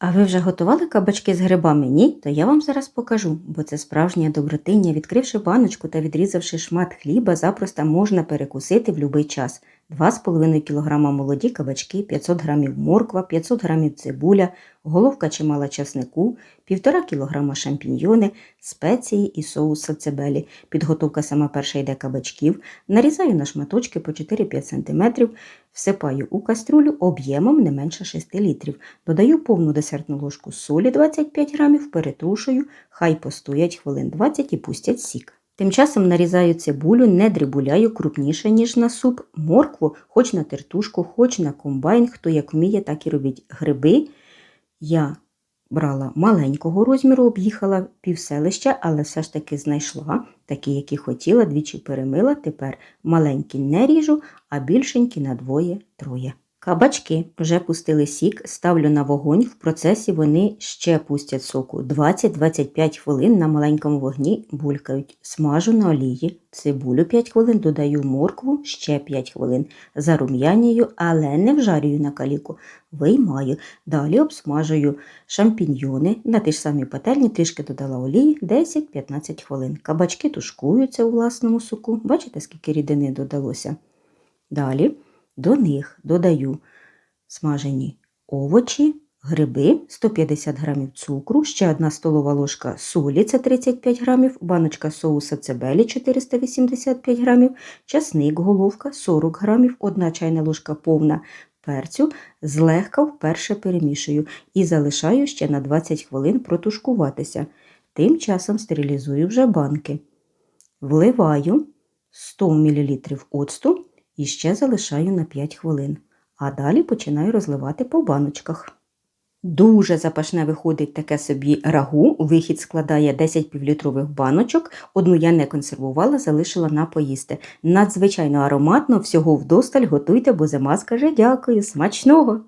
А ви вже готували кабачки з грибами? Ні? То я вам зараз покажу, бо це справжнє добротиння. Відкривши баночку та відрізавши шмат хліба, запросто можна перекусити в будь-який час. 2,5 кг молоді кабачки, 500 г морква, 500 г цибуля, головка чимала часнику, 1,5 кг шампіньйони, спеції і соус сацебелі. Підготовка сама перша йде кабачків. Нарізаю на шматочки по 4-5 см, всипаю у каструлю об'ємом не менше 6 літрів. Додаю повну десертну ложку солі 25 грамів, перетрушую, хай постоять хвилин 20 і пустять сік. Тим часом нарізаю цибулю, не дрібуляю крупніше, ніж на суп, моркву, хоч на тертушку, хоч на комбайн, хто як вміє, так і робіть. Гриби я брала маленького розміру, об'їхала півселища, але все ж таки знайшла такі, які хотіла, двічі перемила. Тепер маленькі не ріжу, а більшенькі на двоє-троє. Кабачки вже пустили сік, ставлю на вогонь. В процесі вони ще пустять соку. 20-25 хвилин на маленькому вогні булькають. Смажу на олії, цибулю 5 хвилин, додаю моркву ще 5 хвилин. Зарум'янюю, але не вжарюю на каліку. Виймаю. Далі обсмажую шампіньйони. На ті ж самі пательні трішки додала олії 10-15 хвилин. Кабачки тушкуються у власному соку. Бачите, скільки рідини додалося? Далі до них додаю смажені овочі, гриби, 150 г цукру, ще одна столова ложка солі, це 35 г, баночка соуса цибелі 485 г, часник, головка 40 г, одна чайна ложка повна перцю, злегка вперше перемішую і залишаю ще на 20 хвилин протушкуватися. Тим часом стерилізую вже банки. Вливаю 100 мл оцту і ще залишаю на 5 хвилин. А далі починаю розливати по баночках. Дуже запашне виходить таке собі рагу. Вихід складає 10 півлітрових баночок. Одну я не консервувала, залишила на поїсти. Надзвичайно ароматно, всього вдосталь готуйте, бо зима скаже дякую, смачного!